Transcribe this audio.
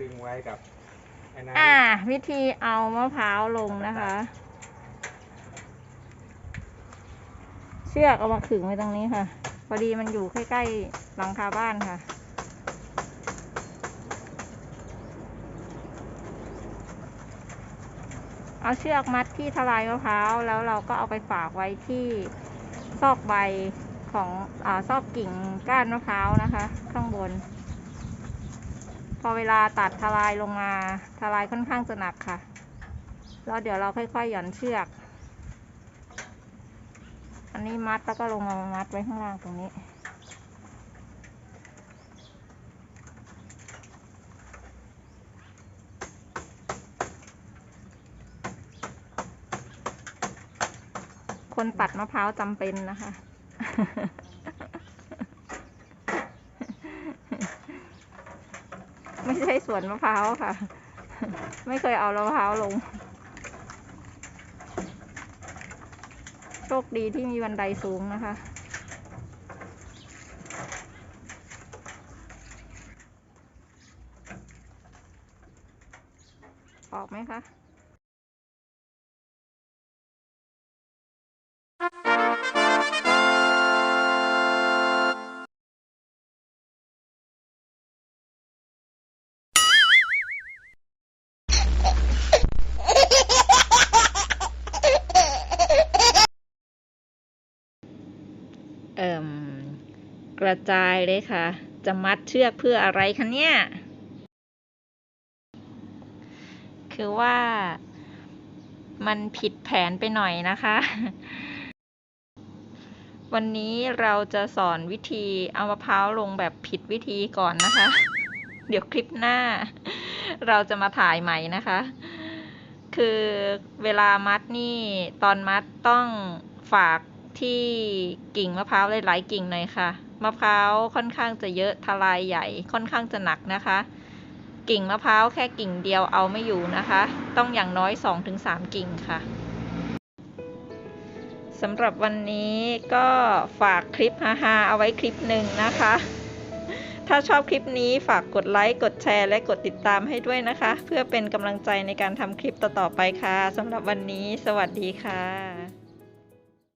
ดึงไว้กับไอ้นั้นอ่า วิธีเอามะพร้าวลงนะคะ เชือกเอามาขึงไว้ตรงนี้ค่ะ พอดีมันอยู่ใกล้ๆหลังคาบ้านค่ะ เอาเชือกมัดที่ทลายมะพร้าวแล้วเราก็เอาไปฝากไว้ที่ซอกใบของอาซอกกิ่งก้านมะพร้าวนะคะ ข้างบน พอเวลาตัดทลายลงมาทลายค่อนข้างจะหนักค่ะ แล้วเดี๋ยวเราค่อยๆหย่อนเชือก อันนี้มัดแล้วก็ลงมามัดไว้ข้างล่างตรงนี้คนตัดมะพร้าวจำเป็นนะคะ ไม่ใช่สวนมะพร้าวค่ะ ไม่เคยเอามะพร้าวลง โชคดีที่มีบันไดสูงนะคะ ออกไหมคะ กระจายเลยค่ะ จะมัดเชือกเพื่ออะไรคะเนี่ย คือว่ามันผิดแผนไปหน่อยนะคะ วันนี้เราจะสอนวิธีเอามะพร้าวลงแบบผิดวิธีก่อนนะคะ เดี๋ยวคลิปหน้า เราจะมาถ่ายใหม่นะคะ คือเวลามัดนี่ตอนมัดต้องฝาก ที่กิ่งมะพร้าวหลายๆกิ่งหน่อยค่ะ มะพร้าวค่อนข้างจะเยอะทลายใหญ่ค่อนข้างจะหนักนะคะ กิ่งมะพร้าวแค่กิ่งเดียวเอาไม่อยู่นะคะ ต้องอย่างน้อย 2-3 กิ่งค่ะสำหรับวันนี้ก็ฝากคลิปฮาๆเอาไว้คลิปหนึ่งนะคะ ถ้าชอบคลิปนี้ฝากกดไลค์ กดแชร์ และกดติดตามให้ด้วยนะคะ เพื่อเป็นกำลังใจในการทำคลิปต่อๆไปค่ะสำหรับวันนี้ สวัสดีค่ะ